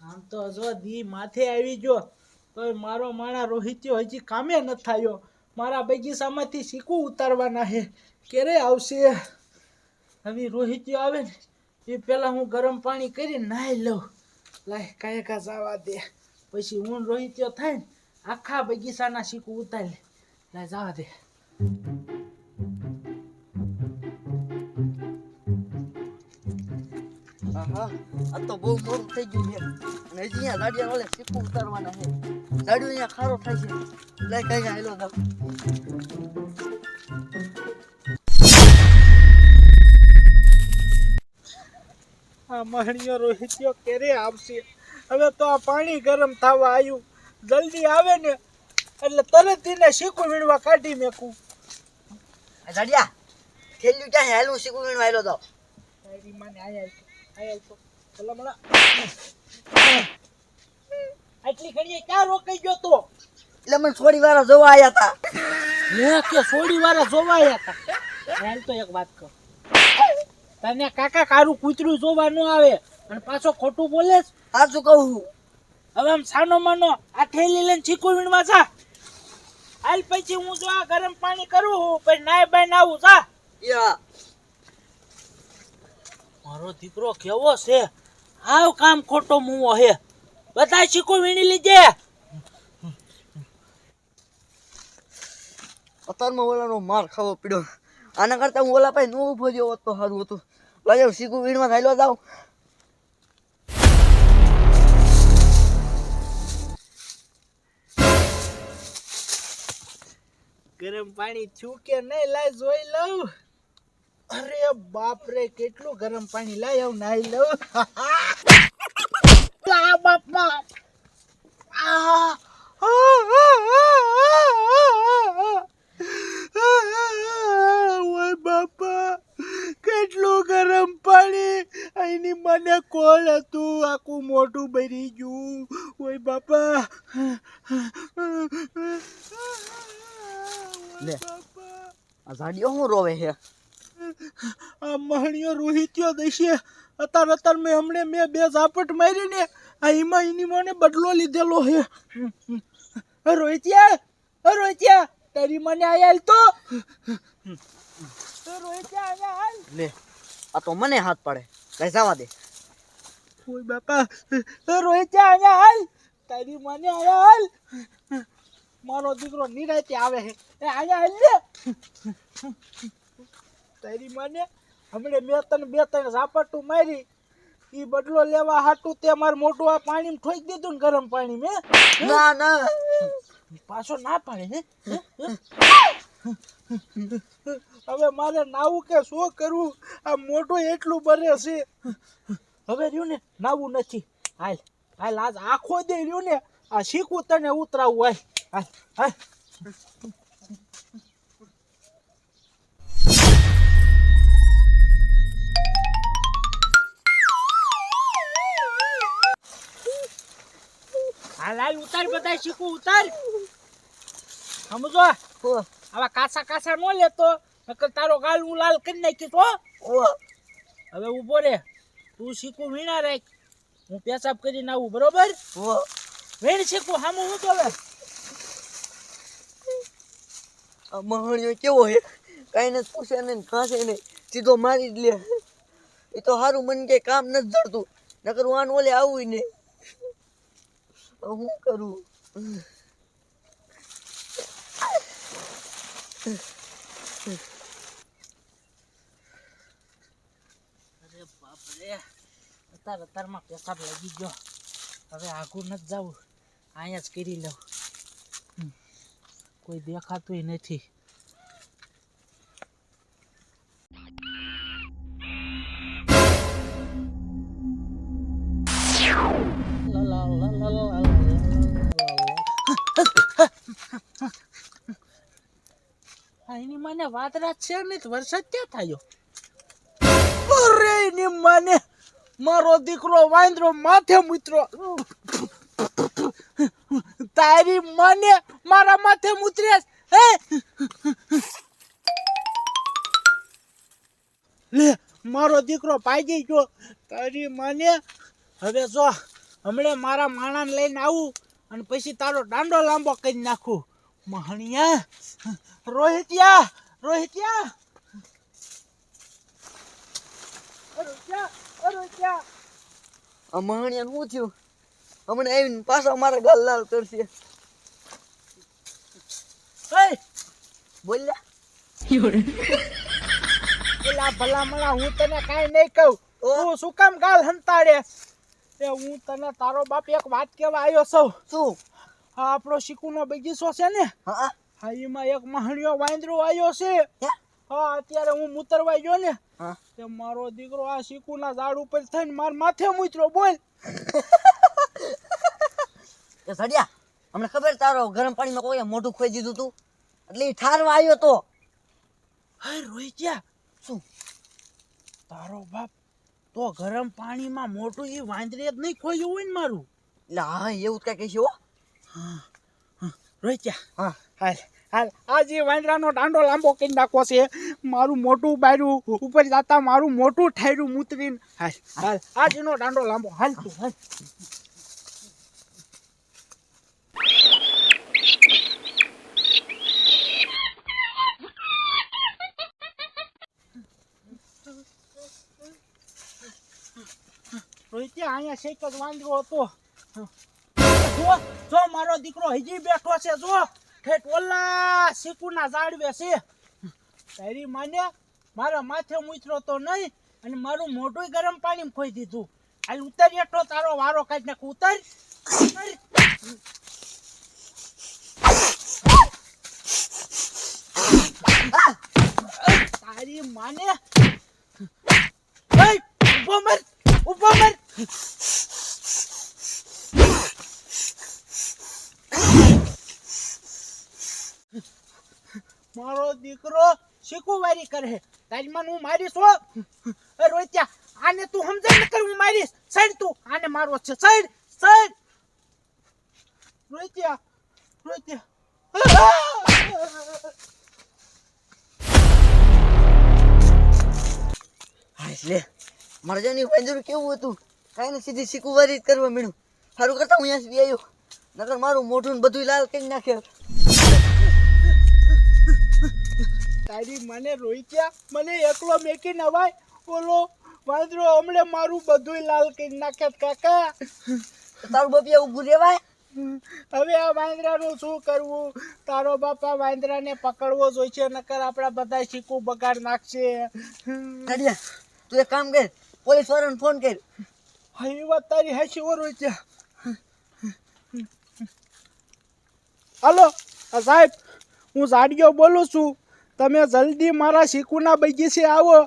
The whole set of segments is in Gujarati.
આમ તો જો દી માથે આવી ગયો તો મારો માણા રોહિત્યો હજી કામે ન થયો. મારા બગીચામાંથી શીખવું ઉતારવાના છે ક્યારે આવશે? હવે રોહિત્યો આવે ને, એ પહેલાં હું ગરમ પાણી કરી નાહી લઉં. લાય, કાંઈ કા જવા દે. પછી હું રોહિત્યો થાય ને, આખા બગીચાના શીખવું ઉતારી લે. લાય, જવા દે. આ તો બહુ મોડું થઈ ગયું છે. અને હજી અહીંયા લાડિયા વાળે શીખું ઉતારવાના છે. લાડુ અહીંયા ખારો થાય છે. લાય કઈ હાલો જાવ આ રોહિત્યો ક્યારે આવશે? હવે તો આ પાણી ગરમ થવા આવ્યું જલ્દી આવે ને એટલે તરત એને શીખું વીણવા કાઢી મેકું. આ દાડિયા થેલ્યું ક્યાં હાલું શીખું વીણવા હાલો તો માને આયા આય આયા તો ચલો મળા આટલી ઘડીએ ક્યાં રોકાઈ ગયો તો એટલે મને થોડી વાર જોવા આવ્યા હતા લે કે સોડી વાળા જોવાયા હતા હાલ તો એક વાત કહું. તને કાકા કારું કૂતરું જોવા ન આવે અને પાછો ખોટું બોલે? સાચું કહું હવે આમ સાનો માનો આ થેલી લઈને ચીકુ વીણવા જા. હાલ પછી હું જો આ ગરમ પાણી કરું પછી નાય બાય નાવું જા. યા. મારો દીકરો કેવો છે? આવ કામ ખોટો મુવો હે બધા શીખો વીણી લીજે અત્યારમાં ઓલાનો માર ખાવો પીડ્યો આના કરતા હું ઓલા પાસે નો ઊભો જેવો હોત તો સારું હતું. લાગે શીખું વીણમાં હાલો જાઉં. ગરમ પાણી થયું કે નહીં લાય જોઈ લઉં. અરે બાપ રે કેટલું ગરમ પાણી લાય આવ નાઈ લઉં આ બાપમાં આ. ઓય બાપા કેટલું ગરમ પાણી. અહીંની મને કોલ હતું આખું મોઢું ભરી ગયું. ઓય બાપા. લે. આ ઝાડીઓ શું રોવે છે? આ મહણીઓ રોહિત્યો દેશે. અતાર અતાર મેં હમણે મેં બે ઝાપટ મારીને આ એમાં એની મને બદલો લીધેલો હે. રોહિત્યા રોહિત્યા તારી મને આયાલ તો? લે આ તો મને હાથ પાડે. લઈ જવા દે. ઓય બાપા રોહિત્યા આયા હાલ? તારી મને આયા હાલ? મારો દીકરો નિરાતે આવે હે. એ આયા હાલ લે. તારી મને? હમણે મેં તને બે ત્રણ ઝાપટું મારી. ઈ બદલો લેવા હાટું તે મારું મોટું આ પાણી ઠોકી દીધું ને ગરમ પાણી મેં ના ના. પાછો ના પાડે હે? હવે મારે નાવું કે શું કરવું? આ મોઢું એટલું બરે છે. હવે રહ્યું ને નાવું નથી. હાલ હાલ આજ આખો દે રહ્યું ને આ શીખવું તને ઉતરાવું હાલ હાલ હાલ. હાલ ઉતાર બધા શીખું ઉતાર. સમજો? આવા કાસા કાસા નો લેતો નકર તારો ગાલ હું લાલ કરી નાખીશ તો. હવે ઊભો રે. તું શીખું વીણા રાખ. હું પેશાબ કરીને આવું બરોબર. વીણ શીખું હામું હું તો આ મહણિયો કેવો હે? કઈ નથી પૂછે ને ખાશે ને સીધો મારી જ લે. એ તો સારું મને કે કામ નથી જડતું. નકર હું આને ઓલે આવું ને હું કરું? અરે બાપ રે અત્યાર અત્યારમાં પેશાબ લાગી ગયો. હવે આગળ નથી જવું. અહીંયા જ કરી લઉં. કોઈ દેખાતું નથી. મને વાદળા છે ને વરસાદ થયો? અરે ની માને, મારો દીકરો વાંદરો માથે મૂતરો તારી મને મારા માથે મૂતરે હે? લે, મારો દીકરો ભાગી ગયો. તારી માને, હવે જો, હમણે મારા માણાને લઈને આવું અને પછી તારો દાંડો લાંબો કરી નાખું. મહણિયા, રોહિતિયા રોહિતિયા મહાણિયાને શું થયું? હમણાં આવીને પાછા મારા ગાલ લાલ કરશે. એ બોલ્યા? ભલા મળા હું તને કાંઈ નહીં કહું. તો? તું શું કામ ગાલ હંતાડે? એ હું તને તારો બાપ એક વાત કેવા આવ્યો છું. શું? હા આપણો શીકુનો બગીચો છે ને? હા. એમાં એક મહણિયો વાંદરો આવ્યો છે. હે? અત્યારે હું મુતરવા ગયો ને હા. તે મારો દીકરો આ શીકુના ઝાડ ઉપર થઈને માર માથે મૂતરો બોલ. એ સડિયા અમને ખબર તારો ગરમ પાણીમાં કોઈ મોઢું ખોઈ દીધું તું? એટલે એ ઠારવા આવ્યો તો. હે ગયા. શું? તારો બાપ તો ગરમ પાણીમાં મોટું એ વાંદરે જ નહીં ખોયું હોય ને મારું. એટલે હા એવું જ કઈ કહીશ હો. ગયા. હા. હાલ. હાલ આજે વાંદરાનો દાંડો લાંબો કરી નાખો છે, મારું મોટું બાર્યું ઉપર જતા મારું મોટું ઠાર્યું મૂતરીને. હાલ હાલ આજનો દાંડો લાંબો. હાલ તું, હાલ. અહીંયા શેક જ વાંદરો હતો. જો જો મારો દીકરો હજી બેઠો છે, જો. ઠેઠ ઓલા શીકુના તો નહીં, અને મારું મોઢું ગરમ પાણી ખોઈ દીધું. હાલ ઉતર તારો વારો કાઢી નાખ, ઉતર. તારી માને. ઊભો મર. મારો દીકરો શીખુવારી કરે તારી માં હું મારીશ હો. રોત્યા આને તું સમજાય ન કર, હું મારીશ. સાઈડ તું, આને મારવો છે. સાઈડ સાઈડ રોત્યા રોત્યા એટલે મારે જાની વાંદરું કેવું હતું? કાંઈ ને સીધી શીખવારી કરવા મીણું સારું કરતા હું અહીંયાથી આવ્યો નકર મારું મોઢું બધું લાલ કરી નાખે. તારી મને રોઈત્યા મને એકલો મેકી નવાય બોલો વાંદરો હમણે મારું બધું લાલ કરી નાખે કાકા. તારું બપિયા ઊભું રહેવાય? હવે આ વાંદરાનું શું કરવું? તારો બાપા વાંદરાને પકડવો જોઈશે નકર આપણા બધા શીખું બગાડ નાખશે. તું એક કામ કર પોલીસ વાળાને ફોન કર. હા વાત તારી હાચી ઓર રોઈત્યા હાલો હલો સાહેબ હું ઝાડિયો બોલું છું. તમે જલ્દી મારા શીકુના બગીચે આવો.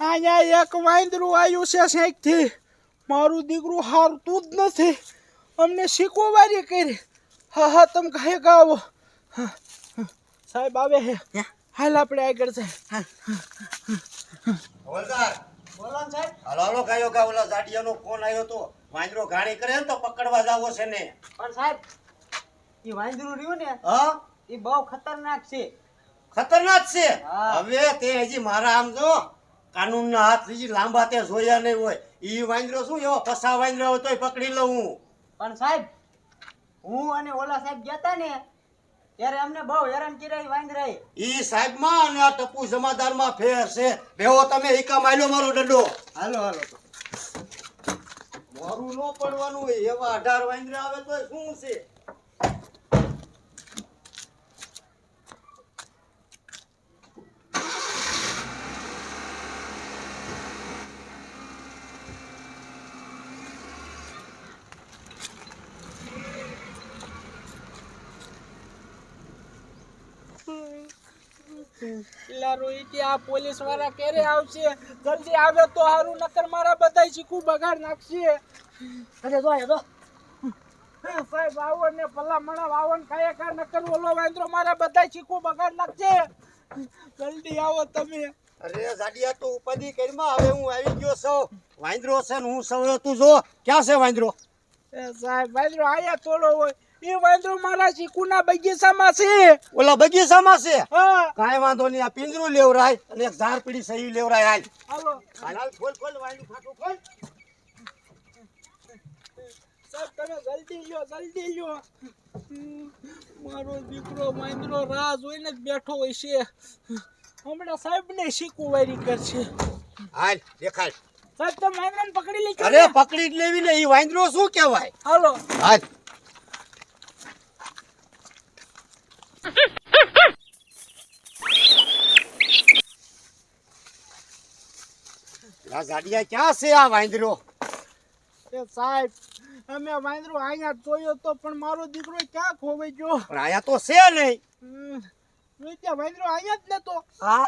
અહીંયા એક વાંદરું આવ્યું છે શેકથી મારું દીકરું હારતું જ નથી. અમને શીખવો વારી કરી. હા હા તમે કહે આવો. હા, હા. સાહેબ આવે હે? હાલ આપણે આગળ જાય. હવલદાર. બોલો સાહેબ. હાલો હાલો કાયો કા ઓલા જાડિયાનો ફોન આવ્યો તો. વાંદરો ઘાણી કરે ને તો પકડવા જાવો છે ને. પણ સાહેબ એ વાંદરું રહ્યું ને હા? એ બહુ ખતરનાક છે. ખતરનાક છે. હવે તે હજી મારા આમ જો કાનૂનના હાથ હજી લાંબા તે જોયા નહીં હોય. ઈ વાંદરો શું એવો કસા વાંદરો હોય તોય પકડી લઉં હું. પણ સાહેબ હું અને ઓલા સાહેબ ગયા ને ત્યારે અમને બહુ હેરાન કર્યા એ વાંદરાએ. ઈ સાહેબમાં અને આ ટપુ જમાદારમાં ફેર છે. બેહો તમે એકા માર્યો મારો દંડો હાલો હાલો મારું ન પડવાનું એવા અઢાર વાંદરા આવે તોય શું છે? પેલા રોહિતી આ પોલીસવાળા ક્યારે આવશે? જલ્દી આવે તો હારું નકર મારા બધા શીખું બગાડ નાખશે. અરે જો જો. સાહેબ આવો ને ભલા મણા વાવન ખાય ખા નકર ઓલો વાંદરો મારા બધા શીખું બગાડ નાખશે. જલ્દી આવો તમે. અરે જાડિયા તું ઉપાધિ કરીમાં હવે હું આવી ગયો છો. વાંદરો છે ને હું સૌ તું જો. ક્યાં છે વાંદરો? સાહેબ વાંદરો આયા થોડો હોય. એ વાંદરો મારા ચીકુના બગીચામાં છે. ઓલા બગીચામાં છે? હા. કાંઈ વાંધો નહીં આ પિંજરું લેવરાય અને એક ઝાડ પીડી સહી લેવરાય હાલ હાલો. હાલ હાલ ખોલ ખોલ વાયનું ફાટું ખોલ. સાહેબ તમે જલ્દી લ્યો જલ્દી લ્યો. મારો દીકરો વાંદરો રાહ જોઈને જ બેઠો હોય છે. હમણાં સાહેબને શીખું વારી કરશે. હાલ દેખાય સાહેબ તમે વાંદરાને પકડી લીધો અરે પકડી જ લેવી ને એ વાંદરો શું કહેવાય? હાલો. હાલ. આ ગાડિયા ક્યાં છે આ વાંદરો? એ સાહેબ અમે વાંદરો અહીંયા જોયો તો પણ મારો દીકરો ક્યાં ખોવાઈ ગયો? પણ આયા તો છે નહીં. ત્યાં વાંદરો અહીંયા જ નતો. હા?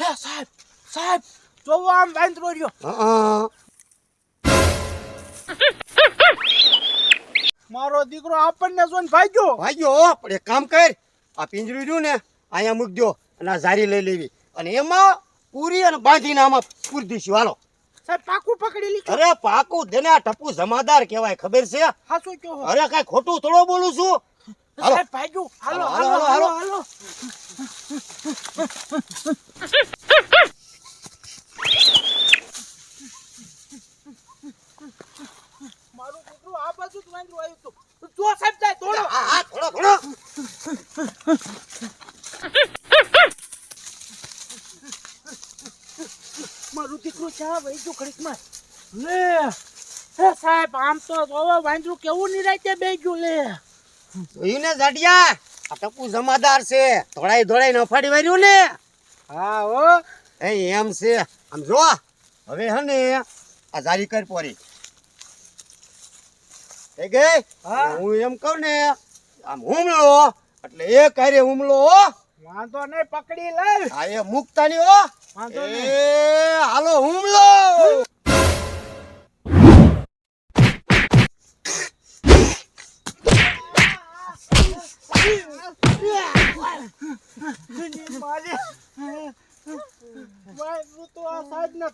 હે સાહેબ સાહેબ જોવો આમ વાંદરો રહ્યો. હા મારો દીકરો આપણને જોઈને ભાગ્યો. ભાગ્યો પણ એક કામ કર આ પિંજરું રહ્યું ને અહીંયા મૂકજો અને આ ઝારી લઈ લેવી. અને એમાં પૂરી અને બાંધીને આમાં પૂરી દઈશું. હાલો. સાહેબ પાકું પકડી લીધું. અરે પાકું દેને આ ટપુ જમાદાર કહેવાય ખબર છે? હાસુ કયો હો? અરે કાંઈ ખોટું થોડો બોલું છું? હાલો. ભાગ્યું. હાલો હાલો, હાલો મારું દીકરું આ બાજુ જ વાંદરું આવ્યું હતું. જો સાહેબ જાય દોડો. હા હા થોડો થોડો મારું દીકરું ચા વહી લે હે સાહેબ આમ તો જોવો વાંદરું કેવું નિરાતે બે ગયું લે. જોયું ને જાડિયા આ ટપુ જમાદાર છે. ધોળાઈ ધોળાઈ નફાડી વાર્યું ને? હા હો. એ એમ છે. આમ જો હવે હે ને આ જારી કર પોરી. એ ગઈ? હા. હું એમ કહું ને આમ હુમલો એટલે એ કરે હુમલો હો. વાંધો નહીં પકડી લઈ આ એ મુકતાની હો. વાંધો એ હાલો હુમલો.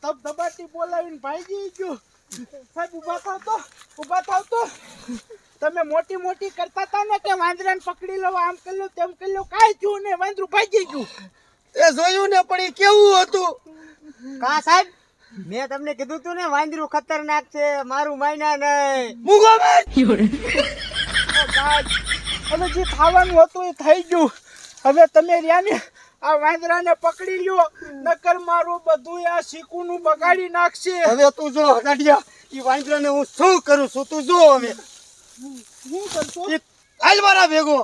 ધબધબાટી બોલાવીને ભાઈ ગયું. સાહેબ ઊભા થાવ તો ઊભા થાવ તો. તમે મોટી મોટી કરતા હતા ને કે વાંદરાને પકડી લો આમ કરી લો તેમ કરી લો કાંઈ થયું ને વાંદરું ભાગી ગયું. એ જોયું ને પણ એ કેવું હતું? કા સાહેબ? મેં તમને કીધું તું ને વાંદરું ખતરનાક છે મારું માયના નહીં. ઓ હવે જે ખાવાનું હતું એ થઈ ગયું. હવે તમે રહ્યા ને આ વાંદરાને પકડી લ્યો નકર મારું બધું આ શીકુનું બગાડી નાખશે. હવે તું જો જાડિયા એ વાંદરાને હું શું કરું છું તું જો હવે. કરશો? ઈ હાલ ભેગો.